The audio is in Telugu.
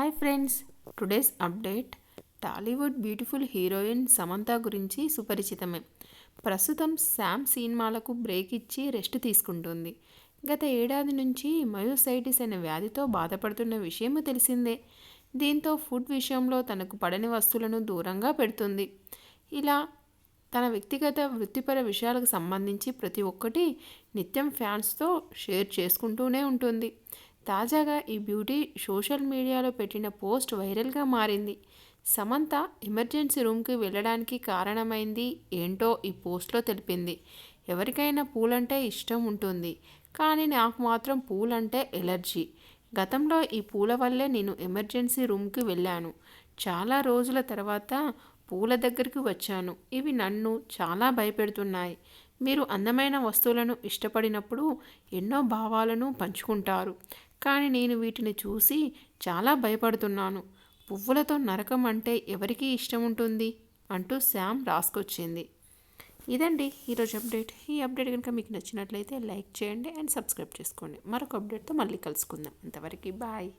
Hi friends today's update Tollywood beautiful heroine Samantha గురించి సుపరిచితమే. ప్రస్తుతం శామ్ సినిమాలకు బ్రేక్ ఇచ్చి రెస్ట్ తీసుకుంటుంది. గత ఏడాది నుంచి మయోసైటిస్ అనే వ్యాధితో బాధపడుతున్న విషయం తెలిసిందే. దీంతో ఫుడ్ విషయంలో తనకు పడని వస్తువులను దూరంగా పెడుతుంది. ఇలా తన వ్యక్తిగత వృత్తిపర విషయాలకు సంబంధించి ప్రతి ఒక్కటి నిత్యం ఫ్యాన్స్తో షేర్ చేసుకుంటూనే ఉంటుంది. తాజాగా ఈ బ్యూటీ సోషల్ మీడియాలో పెట్టిన పోస్ట్ వైరల్గా మారింది. సమంత ఎమర్జెన్సీ రూమ్కి వెళ్ళడానికి కారణమైంది ఏంటో ఈ పోస్ట్లో తెలిపింది. ఎవరికైనా పూలంటే ఇష్టం ఉంటుంది కానీ నాకు మాత్రం పూలంటే ఎలర్జీ. గతంలో ఈ పూల వల్లే నేను ఎమర్జెన్సీ రూమ్కి వెళ్ళాను. చాలా రోజుల తర్వాత పూల దగ్గరికి వచ్చాను. ఇవి నన్ను చాలా భయపెడుతున్నాయి. మీరు అందమైన వస్తువులను ఇష్టపడినప్పుడు ఎన్నో భావాలను పంచుకుంటారు. కానీ నేను వీటిని చూసి చాలా భయపడుతున్నాను. పువ్వులతో నరకం అంటే ఎవరికి ఇష్టం ఉంటుంది? అంటూ శామ్ రాసుకొచ్చింది. ఇదండి ఈరోజు అప్డేట్. ఈ అప్డేట్ కనుక మీకు నచ్చినట్లయితే లైక్ చేయండి అండ్ సబ్స్క్రైబ్ చేసుకోండి. మరొక అప్డేట్తో మళ్ళీ కలుసుకుందాం. అంతవరకు బాయ్.